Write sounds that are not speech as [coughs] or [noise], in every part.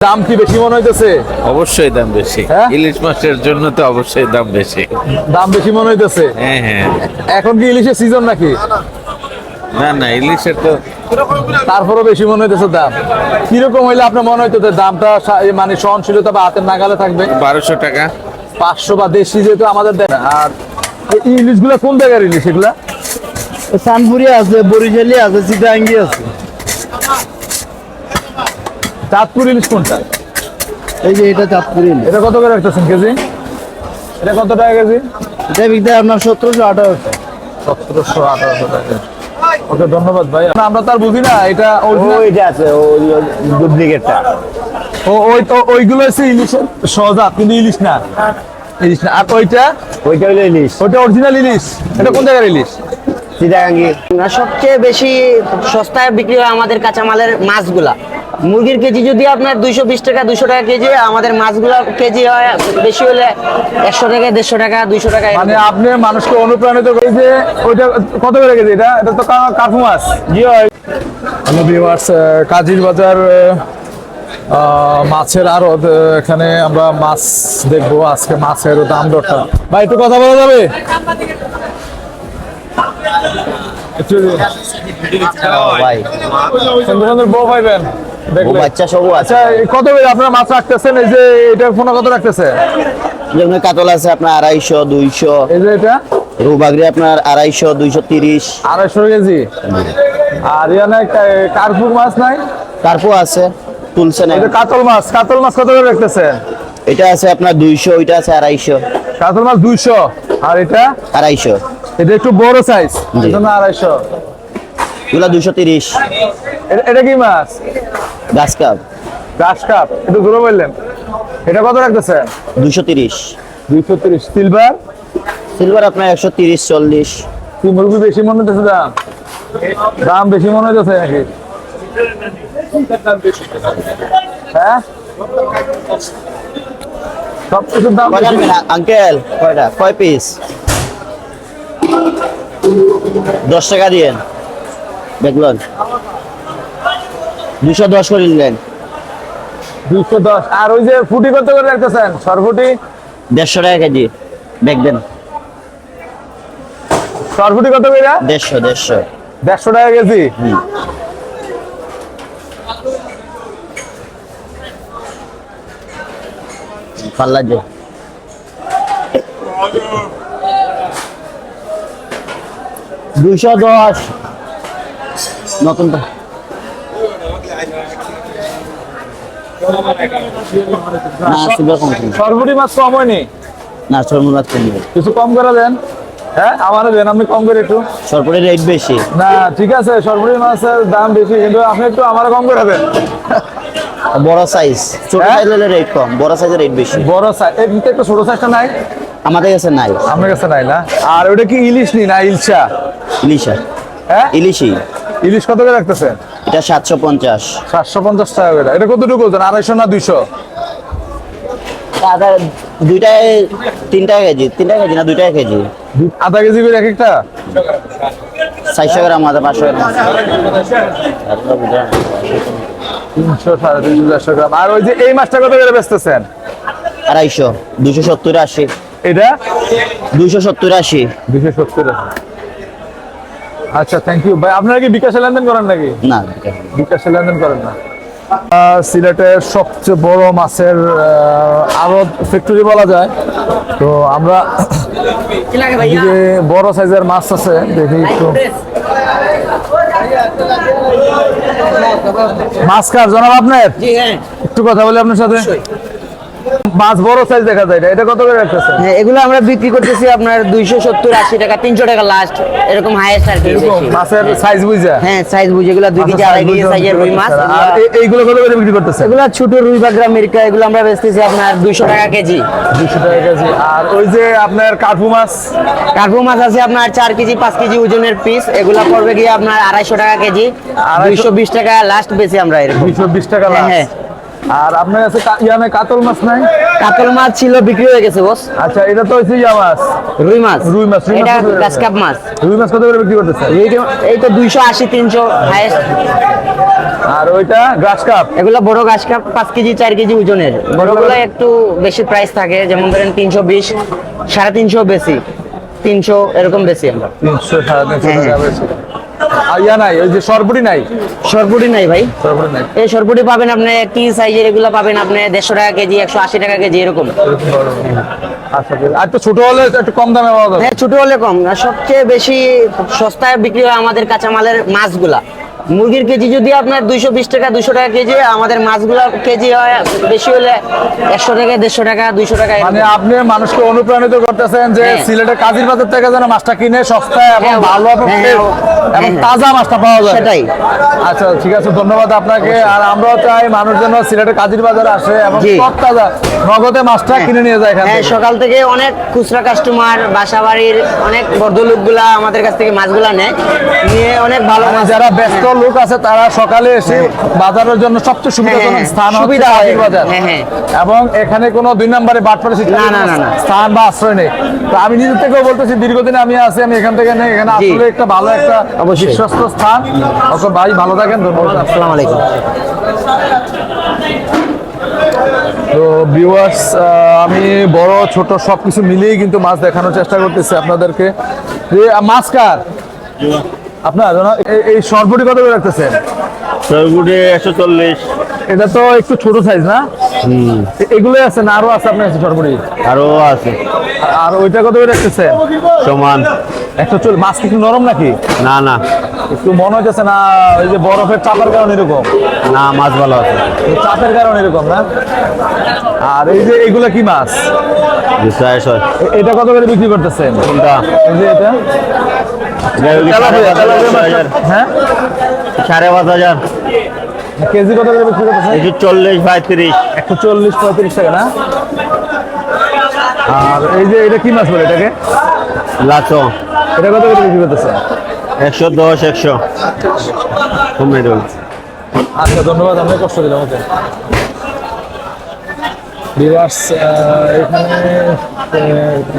দাম কি বেশি মনে হইতেছে? অবশ্যই দাম বেশি। হ্যাঁ? ইলিশ মাছের জন্য তো অবশ্যই দাম বেশি। দাম বেশি মনে হইতেছে? হ্যাঁ হ্যাঁ। এখন কি ইলিশের সিজন নাকি? না না ইলিশের তো তারপরও বেশি মনে হইতেছে দাম। কীরকম হইলে আপনার মনে হইতেছে দামটা মানে সহনশীলতা বা হাতের নাগালে থাকবে? বারোশো টাকা। পাঁচশো বা দেশি যেহেতু আমাদের দেয় আর এই ইলিশগুলো কোন জায়গার ইলিশ এগুলা? সানপুরি আছে বরিশালি আছে চিটাঙ্গি আছে। চাঁদপুর ইলিশ কোনটা? এই যে এটা চাঁদপুরি এটা কত করে রাখতেছেন কেজি? এটা কত টাকা কেজি? এটা বিকতে আপনার সতেরোশো আঠারোশো। সতেরোশো আঠারোশো টাকা। ওকে ধন্যবাদ ভাই। আমরা তার বুঝি না এটা ওইটা আছে ওই ডুপ্লিকেটটা ও ওই তো ওইগুলো হচ্ছে ইলিশের সহজাত কিন্তু ইলিশ না। ইলিশ না। আর ওইটা? ওইটা হলো ইলিশ। ওইটা অরিজিনাল ইলিশ। এটা কোন জায়গার ইলিশ? সবচেয়ে বেশি সস্তায় বিক্রি হয় আমাদের কাঁচামালের মাছগুলা। মুরগির কেজি যদি আপনার দুইশো বিশ টাকা দুশো টাকা কেজি হয়, আমাদের মাছগুলা কেজি হয় বেশি হলে একশো টাকা দেড়শো টাকা দুইশো টাকা মানে আপনি মানুষকে অনুপ্রাণিত করে যে ওইটা কত করে কেজি এটা? এটা তো কা- মাছ। জি হ্যালো ভিউয়ার্স কাজির বাজার আহ, মাছের আড়ত এখানে আমরা মাছ দেখব আজকে মাছের দাম দরটা। ভাই একটু কথা বলা যাবে? ভাই। সুন্দর সুন্দর বউ পাইবেন। বাচ্চা সবও আছে। আচ্ছা কত আপনারা মাছ রাখতেছেন? এই যে এটা ফোন কত রাখতেছে? যেমন কাতল আছে আপনার আড়াইশো দুইশো। এই যে এটা? রুবাগরি আপনার আড়াইশো দুইশো তিরিশ। আড়াইশো কেজি? আর ইয়ানে মাছ নাই? তারপর আছে তুলছে না এটা কাতল মাছ কাতল মাছ কত করে রাখতেছেন এটা আছে আপনার দুইশো ওইটা আছে আড়াইশো। কাতল মাছ দুইশো আর এটা? আড়াইশো। এটা একটু বড় সাইজ আড়াইশো। এগুলো দুইশো তিরিশ। এটা কি মাছ? গাছ কাপ ঘাস কাপ একটু দূরে বললেন। এটা কত রাখতেছেন? দুইশো তিরিশ। দুইশো তিরিশ। সিলভার সিলভার আপনার একশো তিরিশ চল্লিশ। কি মুরগি বেশি মনে হচ্ছে দাম? দাম বেশি মনে হচ্ছে নাকি? হ্যাঁ? সব কিছুর দাম আঙ্কেল? কয়টা? কয় পিস দশ টাকা দিয়েন। দেখলেন দুশো দশ করে নিলেন। দুইশো দশ। আর ওই যে ফুটি কত করে রাখতেছেন? সরফুটি? দেড়শো টাকা কেজি দেখবেন। সরফুটি কত করে? দেড়শো দেড়শো। দেড়শো টাকা কেজি? পাল্লা যে দুইশো দশ। নতুন না সুগার কম করুন। মাছ কম হয়নি? না সর্বনাথ কম দেবেন কিছু কম করে দেন। হ্যাঁ আমারও দেন আপনি কম করে একটু। সরপরের রেট বেশি। না ঠিক আছে সরফুটি মাছের দাম বেশি কিন্তু আপনি একটু আমারও কম করে দেন। বড় সাইজ ছোট হ্যাঁ? সাইজ হলে রেট কম বড় সাইজের রেট বেশি। বড় সাইজ এর ভিতরে একটু ছোট সাইজটা নাই? আমাদের কাছে নাই। আপনার কাছে নাই না? আর ওটা কি ইলিশ নি না ইলশা ইলিশা হ্যাঁ? ইলিশই। ইলিশ কত করে রাখতেছেন? এটা সাতশো পঞ্চাশ। সাতশো পঞ্চাশ টাকা করে। এটা কতটুকু ওজন? আড়াইশো না দুইশো? আদা দুইটায় তিনটা কেজি তিনটা কেজি না দুইটা কেজি? আধা কেজি করে এক একটা? চারশো গ্রাম আদা পাঁচশো গ্রাম। তিনশো সাড়ে তিনশো চারশো গ্রাম। আর ওই যে এই মাছটা কত করে বেচতেছেন? আড়াইশো দুশো সত্তর আশি। এটা? দুইশো সত্তর আশি। দুশো সত্তর আচ্ছা থ্যাংক ইউ ভাই আপনারা কি বিকাশে লেনদেন করেন নাকি? না বিকাশে লেনদেন করেন না। সিলেটের সবচেয়ে বড় মাছের আড়ত ফ্যাক্টরি বলা যায়। তো আমরা এদিকে বড় সাইজের মাছ আছে দেখি একটু। মাছ কার? জনাব আপনার? একটু কথা বলি আপনার সাথে। মাছ বড় সাইজ দেখা যায় এটা। কত করে রাখতেছে হ্যাঁ এগুলো আমরা বিক্রি করতেছি আপনার দুইশো সত্তর আশি টাকা তিনশো টাকা লাস্ট এরকম হাইয়েস্ট আর কি মাছের সাইজ বুঝা? হ্যাঁ সাইজ বুঝে এগুলো দুই কেজি আড়াই কেজি সাইজের রুই মাছ। আর এইগুলো কত করে বিক্রি করতেছে এগুলো ছোট রুই বাগরা মিরকা এগুলো আমরা বেচতেছি আপনার দুইশো টাকা কেজি। দুশো টাকা কেজি। আর ওই যে আপনার কাঠু মাছ? কার্পু মাছ আছে আপনার চার কেজি পাঁচ কেজি ওজনের পিস এগুলো পড়বে গিয়ে আপনার আড়াইশো টাকা কেজি। আড়াইশো- দুইশো বিশ টাকা লাস্ট বেশি আমরা এরকম। দুইশো বিশ টাকা হ্যাঁ, লাখ হ্যাঁ। আর আপনার কাছে ইয়ানে কাতল মাছ নাই? কাতল মাছ ছিল বিক্রি হয়ে গেছে বস। আচ্ছা এটা তো হচ্ছে ইয়া মাছ। রুই মাছ। রুই মাছ, এটা কত করে? গ্রাস কাপ মাছ। রুই মাছ কত করে বিক্রি করতেছে? এই তো দুইশো আশি তিনশো হাইয়েস্ট আর ওইটা গ্রাস কাপ? এগুলো বড় গাছ কাপ পাঁচ কেজি চার কেজি ওজনের। বড়গুলো একটু বেশি প্রাইস থাকে যেমন ধরেন তিনশো বিশ সাড়ে তিনশো বেশি তিনশো এরকম বেশি আমরা। তিনশো সাড়ে তিনশো হ্যাঁ, টাকা বেশি। ইয়া নাই ওই যে সরপুরি নাই। সরপুরি নাই ভাই। সরপুরি নাই। এই সরপুরি পাবেন আপনি কি সাইজের এগুলো পাবেন আপনি দেড়শো টাকা কেজি একশো আশি টাকা কেজি এরকম। আচ্ছা আর ছোট হলে একটু কম দামে পাওয়া যাবে। হ্যাঁ ছোট হলে কম। সবচেয়ে বেশি সস্তায় বিক্রি হয় আমাদের কাঁচামালের মাছগুলা। মুরগির কেজি যদি আপনার দুইশো বিশ টাকা দুশো টাকা কেজি আমাদের মাছগুলো কেজি হয় বেশি হলে একশো টাকা দেড়শো টাকা দুইশো টাকা মানে আপনি মানুষকে অনুপ্রাণিত করতেছেন যে হ্যাঁ। সিলেটের কাজীর বাজার থেকে যেন মাছটা কিনে সস্তায় এবং হ্যাঁ, ভালো এবং হ্যাঁ। তাজা মাছটা পাওয়া যায়। সেটাই। আচ্ছা ঠিক আছে ধন্যবাদ আপনাকে। আর আমরাও চাই মানুষ যেন সিলেটের কাজীর বাজারে আসে এবং সব তাজা নগদে মাছটা কিনে নিয়ে যায় এখান হ্যাঁ সকাল থেকে অনেক খুচরা কাস্টমার বাসা বাড়ির অনেক ভদ্রলোকগুলা আমাদের কাছ থেকে মাছগুলা নেয়। নিয়ে অনেক ভালো মানে মাছ। যারা লোক আছে তারা সকালে এসে বাজারের জন্য সবচেয়ে সুবিধাজনক হ্যাঁ, স্থান সুবিধা হয়। বাজার। হ্যাঁ, হ্যাঁ। এবং এখানে কোনো দুই নম্বরে বাটপাড়া না, না, না, না। স্থান বা আশ্রয় নেই। তো আমি নিজের থেকেও বলতেছি দীর্ঘদিন আমি আছি আমি এখান থেকে নেই। এখানে আসলে একটা ভালো একটা। বিশ্বস্ত স্থান। অত ভাই ভালো থাকেন ধন্যবাদ। আসসালামু আলাইকুম। তো ভিউয়ার্স আমি বড় ছোট সবকিছু মিলিয়ে কিন্তু মাছ দেখানোর চেষ্টা করতেছি আপনাদেরকে। যে মাছ কার? আপনার? এই- সরবটি কত করে রাখতেছেন সরগুড়ি একশো চল্লিশ। এটা তো একটু ছোট সাইজ না? এগুলোই আছে না আরও আছে আপনার কাছে আরও আছে। আর- ওইটা কত করে রাখতেছেন সমান। একশো চল্লিশ মাছ কি নরম নাকি? না না। একটু মনে হচ্ছে না ওই যে বরফের চাপের কারণে এরকম। না মাছ ভালো আছে। চাপের কারণে এরকম না? আর এই যে এগুলা কি মাছ? এটা কত করে বিক্রি করতেছেন? কোনটা? এই যে এটা? হ্যাঁ? সাড়ে পাঁচ হাজার। কেজি কত করে বিক্রি করতেছেন? একশো চল্লিশ পঁয়ত্রিশ। একশো চল্লিশ পঁয়ত্রিশ টাকা না? আর এই যে এটা কি মাছ বলে এটাকে? লাচো। এটা কত করে বিক্রি করতেছে? একশো দশ একশো। কমে দেবেন আচ্ছা ধন্যবাদ অনেক কষ্ট দিলাম ওকে ভিউয়ার্স এখানে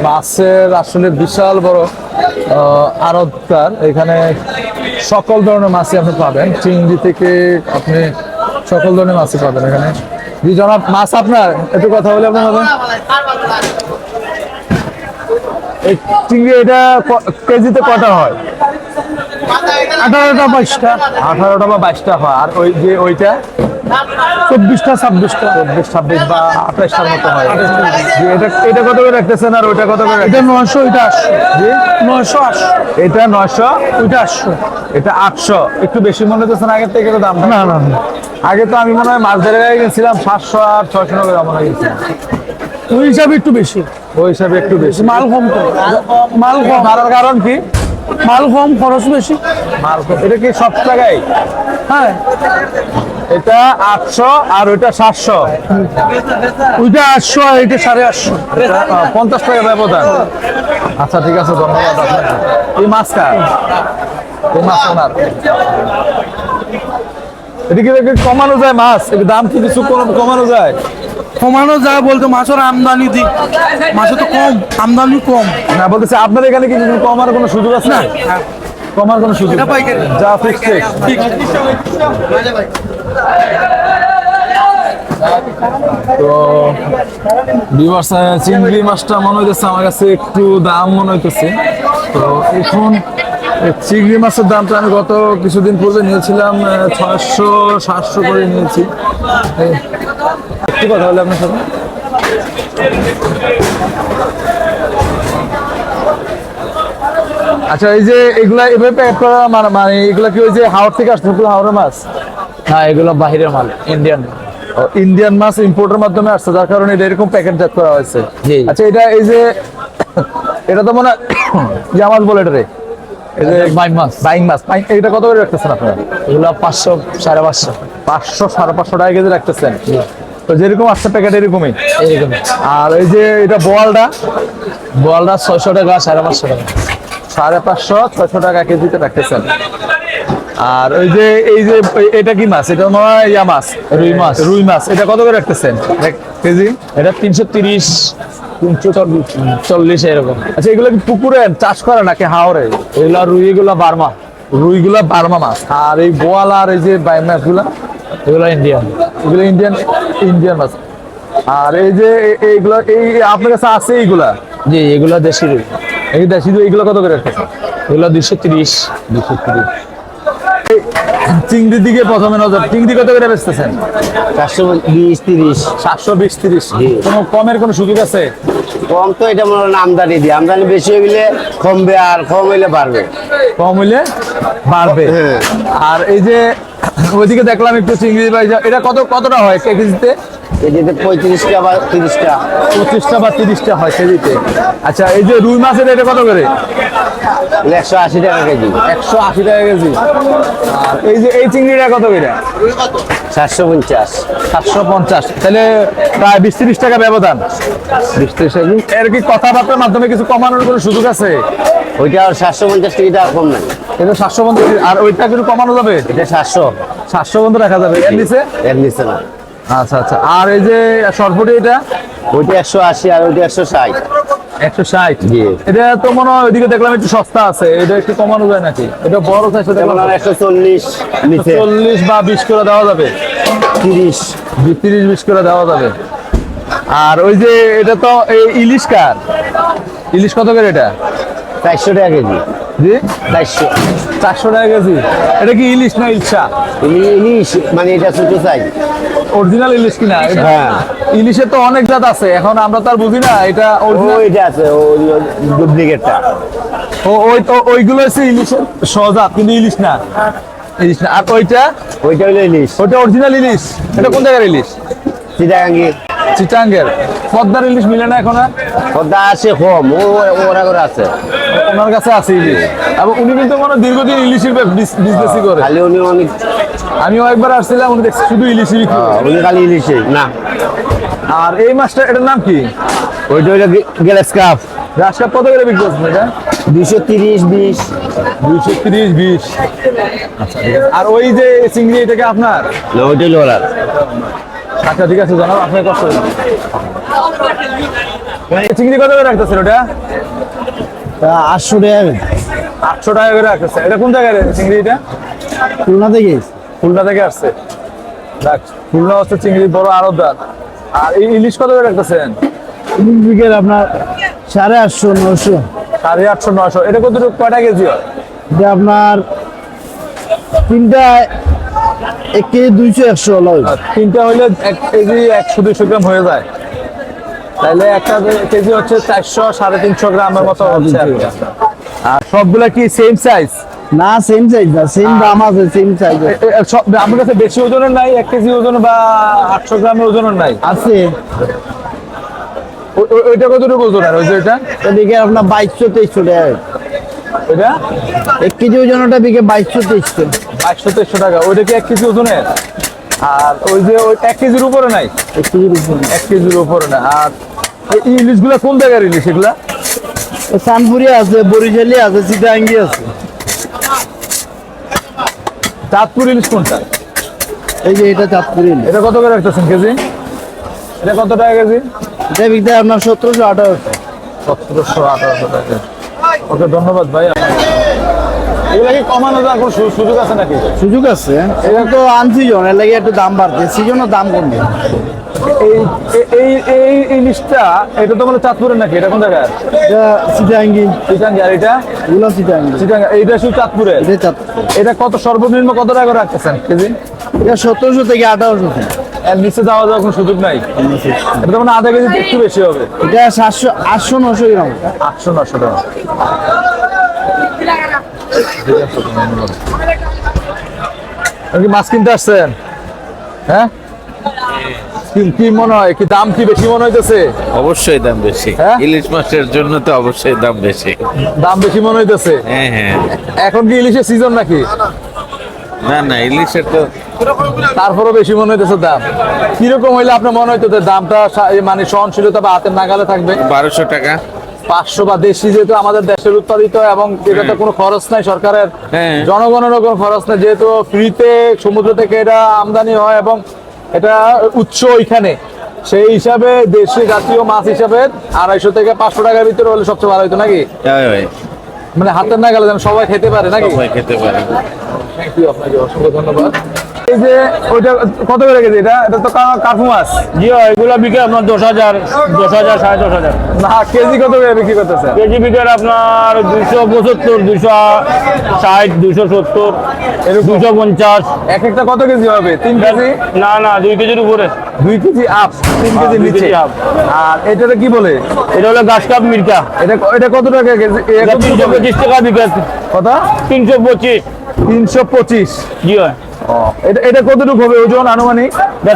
মাছের আসলে বিশাল বড় আড়তদার। এখানে সকল ধরনের মাছই আপনি পাবেন। চিংড়ি থেকে আপনি সকল ধরনের মাছই পাবেন এখানে। জি জনাব মাছ আপনার? একটু কথা বলে আপনার হবে চিংড়ি এটা কেজিতে কটা হয়? আঠারোটা বাইশটা। আঠারোটা বা বাইশটা হয়। আর ওই যে ওইটা? চব্বিশটা ছাব্বিশটা। চব্বিশ ছাব্বিশ বা আঠাশটার মতো হয়। এটা এটা কত করে রাখতেছেন আর ওইটা কত করে এটা নয়শো ওইটা আটশো। জি? নয়শো আটশো। এটা নয়শো? ওইটা আটশো। এটা আটশো। একটু বেশি মনে হচ্ছে আগের থেকে দাম না না আগে তো আমি মনে হয় মাছ ধরে গেছিলাম সাতশো আর ছয়শো নব্বই মনে গেছিলাম ওই হিসাবে একটু বেশি। ওই হিসাবে একটু বেশি। মাল কম মাল কম। বাড়ার কারণ কি? মাল কম খরচ বেশি। মাল কম। এটা কি সব জায়গায় হ্যাঁ। এটা আটশো আর ওইটা সাতশো। ওইটা আটশো আর এটা সাড়ে আটশো। পঞ্চাশ টাকা ব্যবধান। আচ্ছা ঠিক আছে ধন্যবাদ আপনার এই মাছটা? এই মাছ ওনার। এদিকে কমানো যায় মাছ দাম কি কিছু কমানো যায়। কমানো যায় বলতে মাছের আমদানি দিক। মাছে তো কম আমদানি কম। না বলতেছে আপনার এখানে কি কমার কোনো সুযোগ আছে? না। কমার কোনো সুযোগ যা ফিক্স তো বিভার্স চিংড়ি মাছটা মনে হইতেছে আমার কাছে একটু দাম মনে হইতেছে। তো এখন চিংড়ি মাছের দামটা আমি গত কিছুদিন পূর্বে নিয়েছিলাম ছয়শো সাতশো করে নিয়েছি। একটু কথা বলে আপনার সাথে। আচ্ছা এই যে এগুলা এভাবে প্যাকেট করা মানে মানে এগুলা কি ওই যে হাওড় থেকে আসছে হাওড়ের মাছ? হ্যাঁ এগুলো বাহিরের মাল ইন্ডিয়ান ইন্ডিয়ান মাছ ইম্পোর্টের মাধ্যমে আসছে যার কারণে এটা এরকম প্যাকেটজাত করা হয়েছে। আচ্ছা এটা এই যে এটা তো মনে হয় [coughs] মাছ বলে এটা রে। এই যে বাইম মাছ বাইং মাছ বাইং এটা কত করে রাখতেছেন আপনারা? এগুলো পাঁচশো সাড়ে পাঁচশো। পাঁচশো সাড়ে পাঁচশো টাকা কেজি রাখতেছেন? তো যেরকম আসছে প্যাকেট এরকমই? এরকম আর এই যে এটা বোয়ালটা? বোয়ালটা ছয়শো টাকা সাড়ে পাঁচশো টাকা। সাড়ে পাঁচশো ছয়শো টাকা কেজিতে রাখতেছেন। আর ওই যে এই যে এটা কি মাছ? এটা হয় ইয়া মাছ। রুই মাছ। রুই মাছ। এটা কত করে রাখতেছেন? কেজি। এটা তিনশো তিরিশ চল্লিশ। এরকম। আচ্ছা এগুলো কি পুকুরে চাষ করে নাকি হাওড়ে এগুলো রুই এগুলো বার্মা। রুইগুলা বার্মা মাছ। আর এই বোয়াল আর এই যে বাই মাছগুলা? এগুলো ইন্ডিয়ান। এগুলো ইন্ডিয়ান ইন্ডিয়ান মাছ। আর এই যে এইগুলা এই আপনার কাছে আছে এইগুলা? জি এগুলো দেশি রুই। এই দেশি রুই, এইগুলো কত করে রাখতেছে এগুলো দুশো তিরিশ। দুশো তিরিশ। চিংড়ির দিকে প্রথমে নজর। চিংড়ি কত করে বেচতেছেন? চারশো বিশ তিরিশ। সাতশো বিশ তিরিশ কোনো কমের কোনো সুযোগ আছে? কম তো এটা মনে হয় আমদানি দিয়ে। আমদানি বেশি হইলে কমবে আর কম হইলে বাড়বে। কম হইলে বাড়বে। হ্যাঁ। আর এই যে ওইদিকে দেখলাম একটু চিংড়ি ভাই এটা কত কতটা হয়? কেজিতে? কেজিতে পঁয়ত্রিশটা বা তিরিশটা। পঁচিশটা বা তিরিশটা হয় কেজিতে। আচ্ছা এই যে রুই মাছের এটা কত করে? একশো আশি টাকা কেজি। একশো আশি টাকা কেজি। আর এই যে এই চিংড়িটা কত করে? সাতশো পঞ্চাশ। সাতশো পঞ্চাশ। তাহলে প্রায় বিশ তিরিশ টাকা ব্যবধান। বিশ তিরিশ টাকা এর কি কথাবার্তার মাধ্যমে কিছু কমানোর কোনো সুযোগ আছে? ওইটা আর সাতশো পঞ্চাশ টাকা কম নাই। এটা সাতশো পঞ্চাশ আর ওইটা কিছু কমানো যাবে? এটা সাতশো। সাতশো পর্যন্ত রাখা যাবে। এর নিচে? এর নিচে না। আচ্ছা আচ্ছা। আর এই যে সরপুটি এটা? ওইটা একশো আশি আর ওইটা একশো ষাট। একশো ষাট। এটা তো মনে হয় ওইদিকে দেখলাম একটু সস্তা আছে। এটা একটু কমানো যায় নাকি? এটা বড় সাইজ একশো চল্লিশ নিচে। চল্লিশ বা বিশ করে দেওয়া যাবে? তিরিশ। তিরিশ বিশ করে দেওয়া যাবে। আর ওই যে এটা তো এই ইলিশ কার? ইলিশ কত করে এটা? চারশো টাকা কেজি। জি? চারশো। চারশো টাকা কেজি। এটা কি ইলিশ না ইলশা ইলিশ মানে এটা ছোট সাইজ অরিজিনাল ইলিশ কিনা? হ্যাঁ। ইলিশের তো অনেক জাত আছে এখন আমরা তো আর বুঝি না এটা আছে ডুপ্লিকেটটা ও ওই তো ওইগুলো হচ্ছে ইলিশের সজাত কিন্তু ইলিশ না। ইলিশ না। আর ওইটা? ওইটা হলো ইলিশ ওইটা অরিজিনাল ইলিশ এটা কোন জায়গার ইলিশ চিটাগাঙ্গি চিটাঙ্গের। পদ্মার ইলিশ মিলে না এখন আর? ওটা আছে কম ও ওরা করে আছে। ওনার কাছে আছে ইলিশ এবং উনি কিন্তু কোনো দীর্ঘদিন ইলিশের বিজনেসই করে। খালি উনি অনেক আমিও একবার আসছিলাম উনি দেখছি শুধু ইলিশই বিক্রি করে। উনি খালি ইলিশে না। আর এই মাছটা এটার নাম কি? ওইটা হইল গ্যালাস কাপ। রাজকাপ কত করে বিক্রি করছেন এটা? দুশো তিরিশ বিশ। দুইশো তিরিশ বিশ। আর ওই যে চিংড়ি এটাকে আপনার? না ওইটা হলো আচ্ছা ঠিক আছে জানাব আপনার কষ্ট। এই চিংড়ি কত করে রাখতেছেন ওটা? আটশো টাকা আটশো টাকা করে রাখতেছে এটা কোন জায়গায় চিংড়ি এটা খুলনা থেকে খুলনা থেকে আসছে। দেখ খুলনা হচ্ছে চিংড়ি বড় আড়তদার। আর এই ইলিশ কত করে রাখতেছেন বিকেল আপনার সাড়ে আটশো নশো সাড়ে আটশো নশো এটা কত কয়টা কেজি হয়? এটা আপনার তিনটা এক কেজি দুইশো একশো হলো। তিনটা হইলে এক কেজি একশো দুইশো গ্রাম হয়ে যায়। তাহলে একটা কেজি হচ্ছে চারশো সাড়ে তিনশো গ্রামের মতো হচ্ছে আর সবগুলা কি সেম সাইজ না সেম সাইজ না সেম দাম আছে সেম সাইজ আমার কাছে বেশি ওজনের নাই এক কেজি ওজন বা আটশো গ্রামের ওজনের নাই। আছে। ওইটা কতটুকু ওজন আর ওই যে এটা? এদিকে আপনার বাইশশো তেইশশো টাকা। এটা? এক কেজি ওজনটা বিকে বাইশশো তেইশশো। একশো দেড়শো টাকা ওইটা কি এক কেজি ওজনের? আর ওই যে ওই এক কেজির উপরে নাই? এক কেজির উপরে এক কেজির উপরে না আর এই ইলিশগুলা কোন জায়গার ইলিশ এগুলা? সানপুরি আছে বরিশালি আছে চিটাঙ্গি আছে। চাঁদপুর ইলিশ কোনটা? এই যে এটা চাঁদপুর ইলিশ। এটা কত করে রাখতেছেন কেজি? এটা কত টাকা কেজি? এটা বিকতে আপনার সতেরোশো আঠারোশো। সতেরোশো আঠারোশো টাকা। ওকে ধন্যবাদ ভাই। এগুলা কি কমানো যাওয়ার কোনো সুযোগ আছে নাকি? সুযোগ আছে। এটা তো আনসিজন এর লাগে একটু দাম বাড়ছে। সিজনও দাম কমবে। এই এই ইলিশটা এটা তো মানে চাঁদপুরের নাকি? এটা কোন জায়গায়? এটা আর এইটা শুধু এটা চাঁদপুর। এটা কত সর্বনিম্ন কত টাকা করে রাখতেছেন কেজি? এটা সতেরোশো থেকে আঠারোশো এর নিচে যাওয়া যাওয়ার কোনো সুযোগ নাই? এটা তো মানে আধা কেজি একটু বেশি হবে। এটা সাতশো আটশো নশো গ্রাম। আটশো নশো টাকা। আপনি মাছ কিনতে আসছেন? হ্যাঁ? কি- মনে হয়? কি দাম কি বেশি মনে হইতেছে? অবশ্যই দাম বেশি। হ্যাঁ? ইলিশ মাছের জন্য তো অবশ্যই দাম বেশি। দাম বেশি মনে হইতেছে? হ্যাঁ হ্যাঁ। এখন কি ইলিশের সিজন নাকি? না না ইলিশের তো তারপরও বেশি মনে হইতেছে দাম। কীরকম হইলে আপনার মনে হইতো যে দামটা মানে সহনশীলতা বা হাতের নাগালে থাকবে? বারোশো টাকা। পাঁচশো বা দেশি যেহেতু আমাদের দেশের উৎপাদিত এবং এটা তো কোনো খরচ নাই সরকারের হ্যাঁ। জনগণেরও কোনো খরচ নাই যেহেতু ফ্রিতে সমুদ্র থেকে এটা আমদানি হয় এবং এটা উৎস ওইখানে। সেই হিসাবে দেশি জাতীয় মাছ হিসাবে আড়াইশো থেকে পাঁচশো টাকার ভিতরে হলে সবচেয়ে ভালো হতো নাকি? ওই। মানে হাতের না গেলে যেন সবাই খেতে পারে নাকি? সবাই খেতে পারে। আপনাকে অসংখ্য ধন্যবাদ। এই যে ওইটা কত করে কেজি? এটা এটা তো কার্পু মাছ। জি এগুলো বিকে আপনার দশ হাজার দশ হাজার সাড়ে দশ হাজার। না কেজি কত করে বিক্রি করতেছে? কেজি বিকের আপনার দুশো পঁচাত্তর দুশো ষাট দুশো সত্তর দুশো পঞ্চাশ। এক একটা কত কেজি হবে? তিন কেজি? না না দুই কেজির উপরে। দুই কেজি আপ তিন কেজি দুই নিচে। KG up। আর এটাতে কি বলে? এটা হলো গাছ কাপ মির্কা এটা এটা কত টাকা কেজি? তিনশো পঁচিশ টাকা বিকে কত? তিনশো পঁচিশ। তিনশো পঁচিশ। জি হয় এটা এটা কতটুকু হবে ওজন আনুমানিক?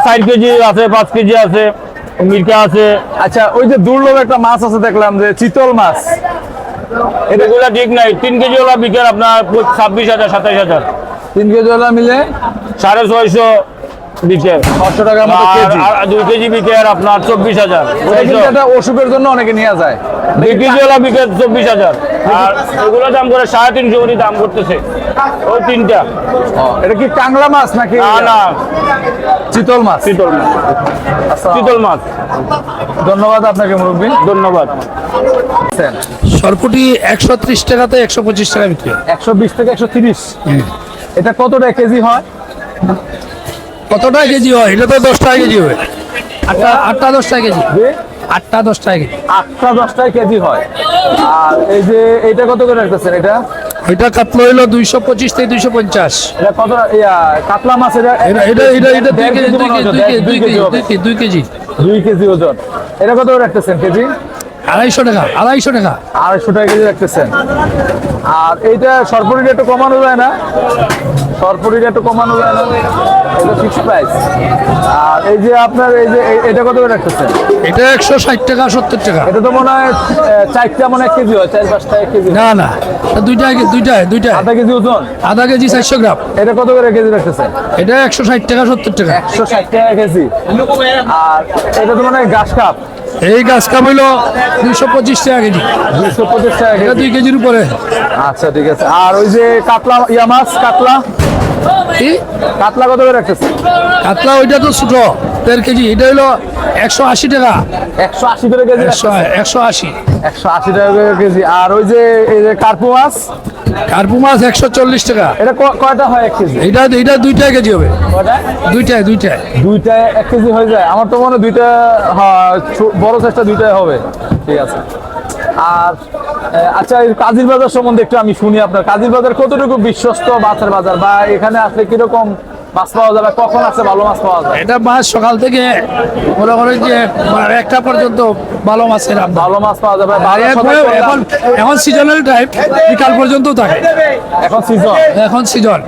ষাট কেজি আছে পাঁচ কেজি আছে মির্কা আছে। আচ্ছা ওই যে দুর্লভ একটা মাছ আছে দেখলাম যে চিতল মাছ। এগুলো ঠিক নাই। তিন কেজি ওলা বিকেল আপনার ছাব্বিশ হাজার সাতাইশ হাজার। তিন কেজি ওলা মিলে? সাড়ে ছয়শো বিকের পাঁচশো মতো আর কেজি। আর দুই কেজি বিকের আপনার চব্বিশ হাজার। কিন্তু অসুখের জন্য অনেকে নিয়ে যায়। দুই কেজি ওলা বিকে চব্বিশ হাজার। আর এগুলো দাম করে সাড়ে তিনশো করে দাম করতেছে। ওই তিনটা। এটা কি কাংলা মাছ নাকি? না না। চিতল মাছ। চিতল মাছ। চিতল মাছ। ধন্যবাদ আপনাকে মুরব্বী। ধন্যবাদ। সরপুটি একশো ত্রিশ টাকাতে একশো পঁচিশ টাকা বিক্রি একশো বিশ থেকে একশো তিরিশ। এটা কতটা কেজি হয়? কত টাকা কেজি হয়? এটা তো দশ টাকা কেজি হবে। আটটা আটটা দশ টাকা কেজি। আটটা দশ টাকা কেজি। আটটা দশটায় কেজি হয়। আর এই যে এইটা কত করে রাখতেছেন এটা? ওইটা কাতলা হইল দুইশো পঁচিশ থেকে দুইশো পঞ্চাশ। এটা কত কাতলা মাছ এটা এটা এটা এটা এটা দুই কেজি দুই কেজি দুই কেজি দুই কেজি দুই কেজি। দুই কেজি ওজন। এটা কত করে রাখতেছেন কেজি? আড়াইশো টাকা আড়াইশো টাকা। আড়াইশো টাকা কেজি রাখতেছেন। আর এইটা সরপুরিটা একটু কমানো যায় না? সরপুরিটা একটু কমানো যায় না। এটা ফিক্স প্রাইস আর এই যে আপনার এই যে এটা কত করে রাখতেছেন? এটা একশো ষাট টাকা সত্তর টাকা। এটা তো মনে হয় চারটা মনে হয় এক কেজি হয় চার পাঁচটা এক কেজি না না দুইটা দুইটা দুইটা। আধা কেজি ওজন? আধা কেজি চারশো গ্রাম। এটা কত করে কেজি রাখতেছেন? এটা একশো ষাট টাকা সত্তর টাকা। একশো ষাট টাকা কেজি। আর এটা তো মনে হয় গাছ কাপ। এই গাছ কামাইল হইল দুইশো পঁচিশ টাকা কেজি। দুইশো পঁচিশ টাকা কেজি। দুই কেজির উপরে। আচ্ছা ঠিক আছে। আর ওই যে কাতলা ইয়া মাছ কাতলা? কি? কাতলা কত করে রাখতেছে? কাতলা ওইটা তো ছোট। দেড় কেজি এটা হইল একশো আশি টাকা। একশো আশি করে কেজি একশো আশি। একশো আশি টাকা কেজি। আর ওই যে এই যে কার্পু মাছ? কার্পু মাছ একশো চল্লিশ টাকা। এটা কয়টা হয় এক কেজি? এটা এটা দুইটা কেজি হবে। দুইটায় দুইটায়। দুইটায় এক কেজি হয়ে যায়। আমার তো মনে হয় দুইটা হ্যাঁ, বড় সাইজটা দুইটাই হবে। ঠিক আছে। আর আচ্ছা এই কাজির বাজার সম্বন্ধে একটু আমি শুনি আপনার। কাজির বাজার কতটুকু বিশ্বস্ত মাছের বাজার? বা এখানে আসলে কীরকম মাছ পাওয়া যাবে কখন আছে ভালো মাছ পাওয়া যায়? এটা মাছ সকাল থেকে মনে করেন যে মানে একটা পর্যন্ত ভালো মাছের ভালো মাছ পাওয়া যাবে এখন এখন সিজনাল টাইপ বিকাল পর্যন্ত থাকে। এখন সিজন এখন সিজন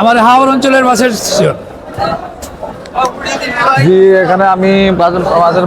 আমার হাওড় অঞ্চলের মাছের সিজন জি এখানে আমি বাজার বাজারে